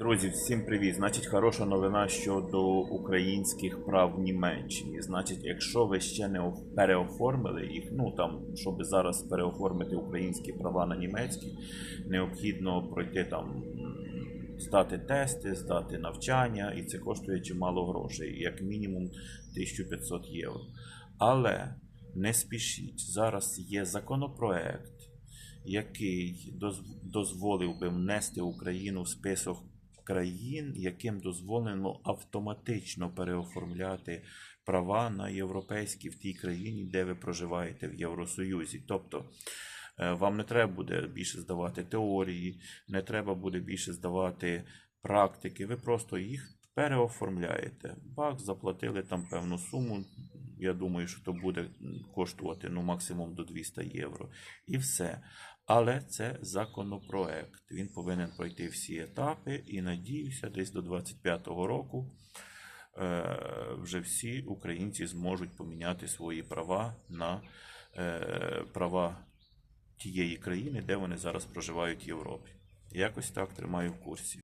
Друзі, всім привіт! Значить, хороша новина щодо українських прав в Німеччині. Значить, якщо ви ще не переоформили їх, ну там, щоб зараз переоформити українські права на німецькі, необхідно пройти там, здати тести, здати навчання, і це коштує чимало грошей, як мінімум 1500 євро. Але не спішіть, зараз є законопроект, який доз- дозволив би внести Україну в список країн, яким дозволено автоматично переоформляти права на європейські в тій країні, де ви проживаєте в Євросоюзі. Тобто е, вам не треба буде більше здавати теорії, не треба буде більше здавати практики. Ви просто їх переоформляєте. Бак, заплатили там певну суму. Я думаю, що то буде коштувати ну, максимум до 200 євро. І все. Але це законопроект. Він повинен пройти всі етапи і надіюся, десь до 25-го року е, вже всі українці зможуть поміняти свої права на е, права тієї країни, де вони зараз проживають в Європі. Якось так тримаю в курсі.